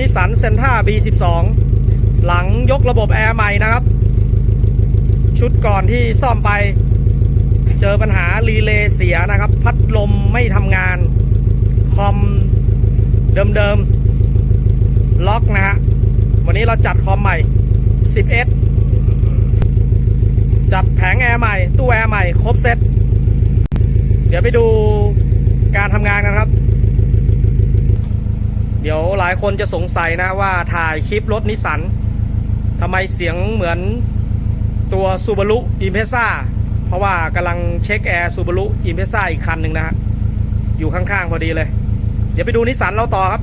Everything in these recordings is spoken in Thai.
นิสสันเซนท่า B12 หลังยกระบบแอร์ใหม่นะครับ ชุดก่อนที่ซ่อมไป เจอปัญหารีเลย์เสียนะครับ พัดลมไม่ทำงาน คอมเดิมๆ ล็อกนะฮะ วันนี้เราจัดคอมใหม่ 10S จัดแผงแอร์ใหม่ ตู้แอร์ใหม่ ครบเซตเดี๋ยวไปดูการทำงานกันครับ เดี๋ยวหลายคนจะสงสัยนะว่าถ่ายคลิปรถนิสสันทำไมเสียงเหมือนตัว Subaru Impreza เพราะว่ากำลังเช็คแอร์ Subaru Impreza อีกคันหนึ่งนะฮะอยู่ข้างๆพอดีเลย เดี๋ยวไปดูนิสสันเราต่อครับ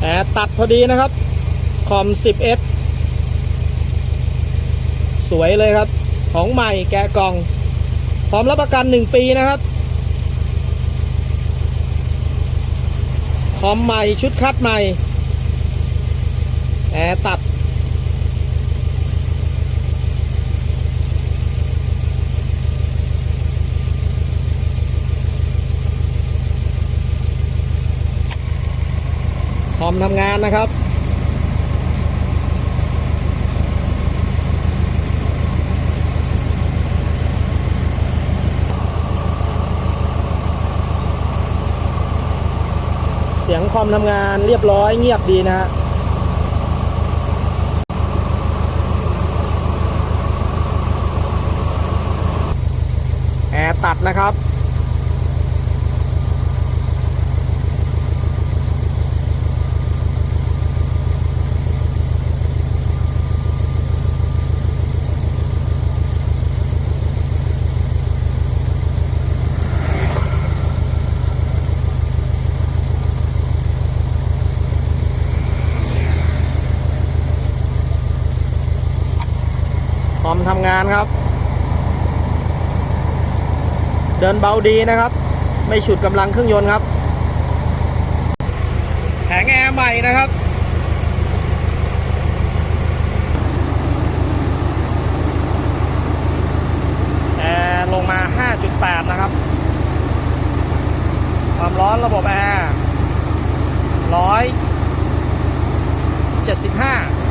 แอร์ตัดพอดีนะครับ คอม 10S สวยเลยครับ ของใหม่แกะกล่อง พร้อมรับประกัน 1 ปีนะครับ คอมใหม่ชุดคัดใหม่แอร์ตัด คอมทำงานนะครับ เสียงค อมทำงานเรียบร้อยเงียบดีนะฮะแอร์ตัดนะครับ ทำงานครับ เดินเบาดีนะครับ ไม่ฉุดกำลังเครื่องยนต์ครับแผงแอร์ใหม่นะครับแอร์ลงมา 5.8 นะครับ ความร้อนระบบแอร์175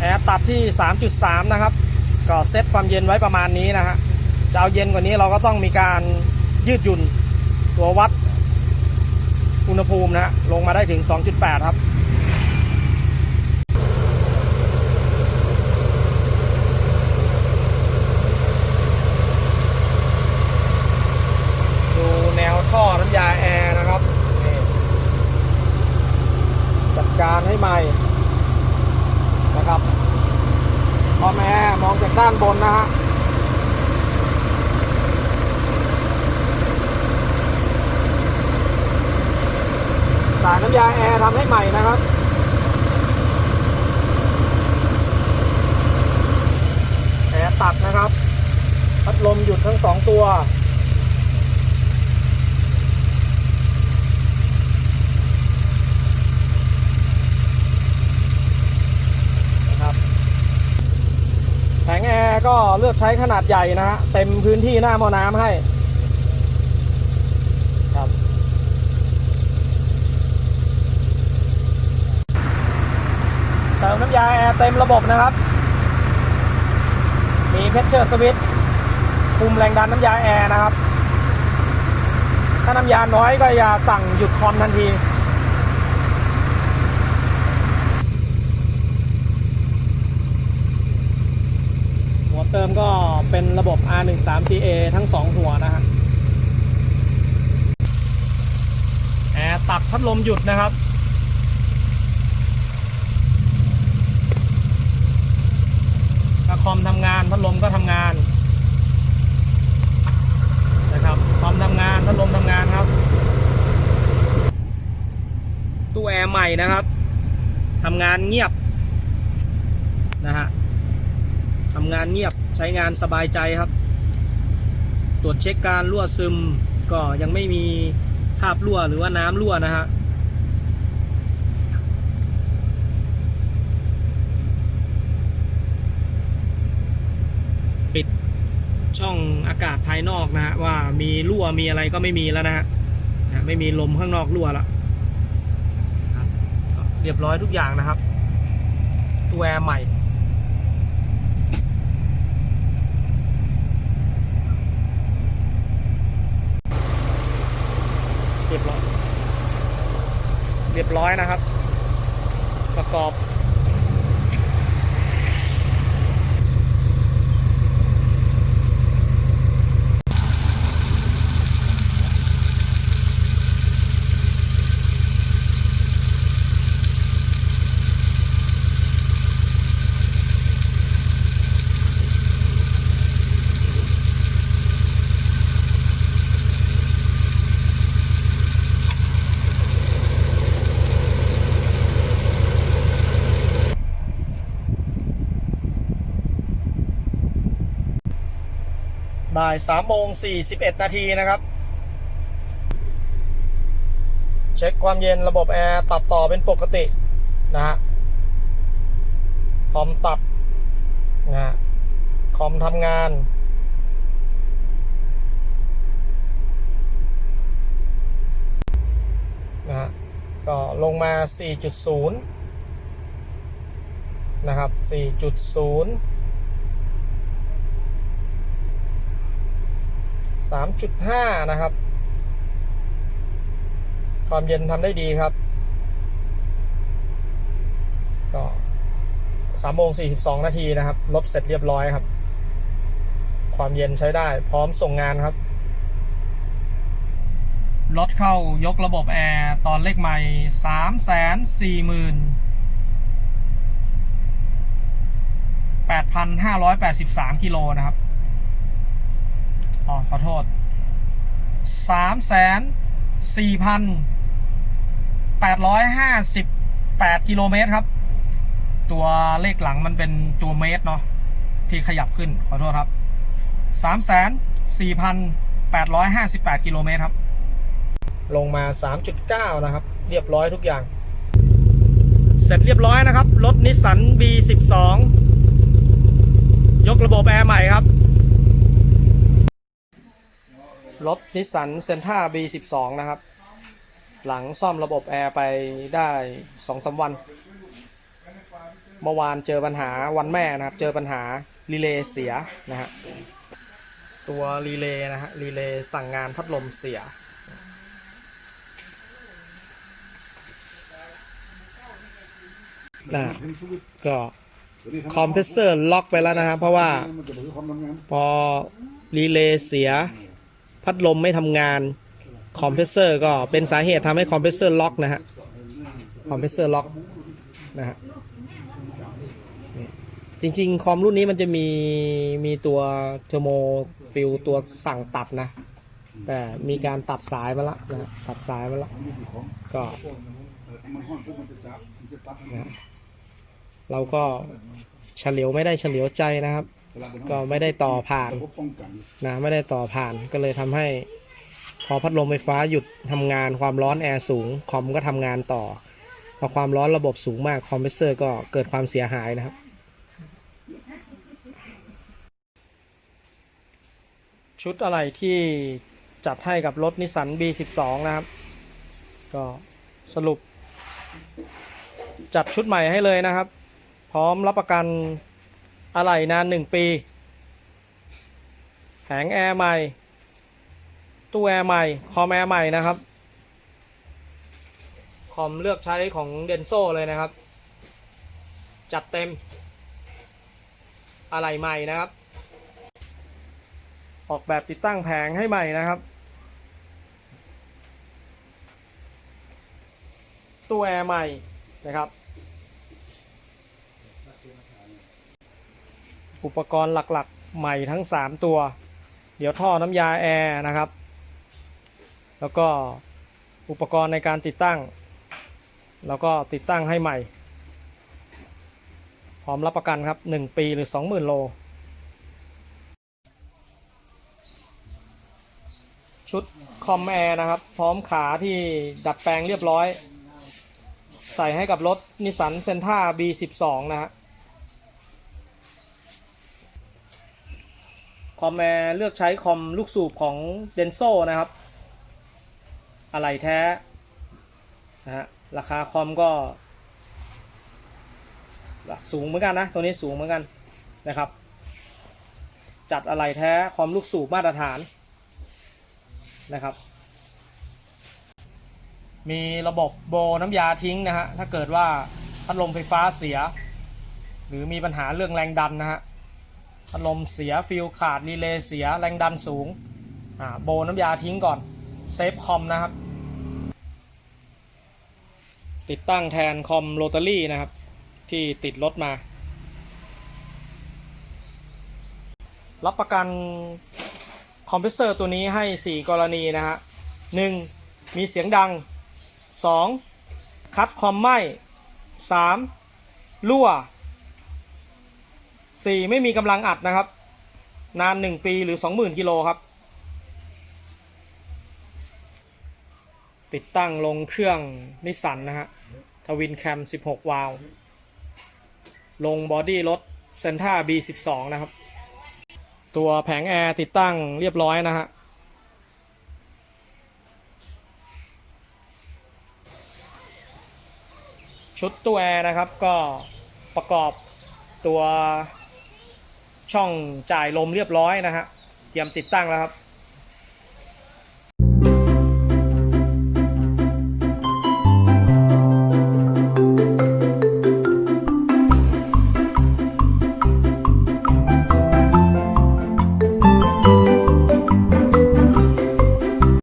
แอ รับที่ 3.3 นะครับ ก็เซตความเย็นไว้ประมาณนี้นะฮะจะเอาเย็นกว่านี้เราก็ต้องมีการยืดหยุ่นตัววัดอุณหภูมินะฮะลงมาได้ถึง 2.8 ครับ ดูแนวท่อน้ำยาแอร์นะครับนี่จัดการให้ใหม่ นะครับพอแม่มองจาก ด้านบนนะฮะสายน้ำยาแอร์ทำให้ใหม่นะครับแอร์ตัดนะครับ พัดลมหยุดทั้งสองตัว นะครับ แผงแอร์ก็ เลือกใช้ขนาดใหญ่นะฮะเต็มพื้นที่หน้าหม้อน้ำให้ครับ เติมน้ำยาแอร์เต็มระบบนะครับ มีเพชเชอร์สวิตคุมแรงดันน้ำยาแอร์นะครับ ถ้าน้ำยาน้อยก็อย่าสั่งหยุดคอมทันที เติมก็เป็นระบบ R13CA ทั้ง 2 หัวนะฮะแอร์ตัดพัดลมหยุดนะครับ ถ้าคอมทำงานพัดลมก็ทำงานนะครับคอมทำงานพัดลมทำงานครับ ตู้แอร์ใหม่นะครับทำงานเงียบนะฮะ ทำงานเงียบใช้งานสบายใจครับ ตรวจเช็คการรั่วซึมก็ยังไม่มีคราบรั่วหรือว่าน้ำรั่วนะฮะปิดช่องอากาศภายนอกนะฮะว่ามีรั่วมีอะไรก็ไม่มีแล้วนะฮะไม่มีลมข้างนอกรั่วละเรียบร้อยทุกอย่างนะครับตัวแอร์ใหม่ เรียบร้อย เรียบร้อยนะครับ ประกอบ บ่ายสามโมงสี่สิบเอ็ดนาทีนะครับ เช็คความเย็นระบบแอร์ตัดต่อเป็นปกตินะฮะคอมตัดนะฮะคอมทำงานนะฮะก็ลงมา 4.0 นะครับ 4.0 3.5 นะครับ ความเย็นทำได้ดีครับ ก็3โมง42 นาทีนะครับ ลบเสร็จเรียบร้อยครับ ความเย็นใช้ได้ พร้อมส่งงานครับรถเข้ายกระบบแอร์ตอนเลขใหม่3 4 0 0 0 8,583กิโลนะครับ อ๋อขอโทษสามแสนสี่พันแปดร้อยห้าสิบแปดกิโลเมตรครับ ตัวเลขหลังมันเป็นตัวเมตรเนาะที่ขยับขึ้นขอโทษครับสามแสนสี่พันแปดร้อยห้าสิบแปดกิโลเมตรครับ ลงมาสามจุดเก้านะครับ เรียบร้อยทุกอย่าง เสร็จเรียบร้อยนะครับ รถนิสสัน B12 ยกระบบแอร์ใหม่ครับ รถนิสสันเซนท่า B12 นะครับ หลังซ่อมระบบแอร์ไปได้สองสาวัน เมื่อวานเจอปัญหาวันแม่นะครับ เจอปัญหารีเลย์เสียนะฮะ ตัวรีเลย์นะฮะ รีเลย์สั่งงานพัดลมเสีย นะก็คอมเพรสเซอร์ล็อกไปแล้วนะครับ เพราะว่าพอรีเลย์เสีย พัดลมไม่ทำงานคอมเพรสเซอร์ก็เป็นสาเหตุทำให้คอมเพรสเซอร์ล็อกนะฮะคอมเพรสเซอร์ล็อกนะฮะจริงๆ คอมรุ่นนี้มันจะมีมีตัวเทอร์โมฟิลตัวสั่งตัดนะ แต่มีการตัดสายมาละนะตัดสายมาละก็นะฮะเราก็เฉลียวไม่ได้เฉลียวใจนะครับ ก็ไม่ได้ต่อผ่านนะไม่ได้ต่อผ่านก็เลยทำให้ พอพัดลมไฟฟ้าหยุดทำงานความร้อนแอร์สูงคอมก็ทำงานต่อพอความร้อนระบบสูงมากคอมเพรสเซอร์ก็เกิดความเสียหายนะครับ ชุดอะไรที่จัดให้กับรถนิสสัน B12 นะครับ ก็สรุป จัดชุดใหม่ให้เลยนะครับ พร้อมรับประกัน อะไหล่นาน 1 ปี แผงแอร์ใหม่ ตู้แอร์ใหม่ คอมแอร์ใหม่นะครับ คอมเลือกใช้ของเดนโซเลยนะครับ จัดเต็ม อะไหล่ใหม่นะครับ ออกแบบติดตั้งแผงให้ใหม่นะครับ ตู้แอร์ใหม่นะครับ อุปกรณ์หลักๆ ใหม่ทั้ง 3 ตัว เดี๋ยวท่อน้ำยาแอร์นะครับ แล้วก็อุปกรณ์ในการติดตั้ง แล้วก็ติดตั้งให้ใหม่ พร้อมรับประกันครับ 1 ปีหรือ 20,000 โล ชุดคอมแอร์นะครับ พร้อมขาที่ดัดแปลงเรียบร้อย ใส่ให้กับรถนิสสันเซนท่า B12 นะฮะ คอมแอร์เลือกใช้คอมลูกสูบของเดนโซนะครับ อะไรแท้นะฮะราคาคอมก็ สูงเหมือนกันนะ ตัวนี้สูงเหมือนกันนะครับ จัดอะไรแท้คอมลูกสูบมาตรฐานนะครับ มีระบบโบน้ำยาทิ้งนะฮะถ้าเกิดว่าพัดลมไฟฟ้าเสีย หรือมีปัญหาเรื่องแรงดันนะฮะ พัดลมเสียฟิลขาดรีเลย์เสียแรงดันสูงอ่าโบน้ำยาทิ้งก่อนเซฟคอมนะครับ ติดตั้งแทนคอมโรตารี่นะครับ ที่ติดรถมา รับประกันคอมเพรสเซอร์ตัวนี้ให้ 4 กรณีนะฮะ 1. มีเสียงดัง 2. คัดคอมไหม้ 3. รั่ว 4. ไม่มีกำลังอัดนะครับ นาน1ปีหรือ20,000กิโลครับ ติดตั้งลงเครื่องนิสสันนะฮะทวินแคม 16 วาล์วลงบอดี้รถเซนท่า B12 นะครับ ตัวแผงแอร์ติดตั้งเรียบร้อยนะฮะชุดตัวแอร์นะครับก็ประกอบตัว ช่องจ่ายลมเรียบร้อยนะฮะเตรียมติดตั้งแล้วครับ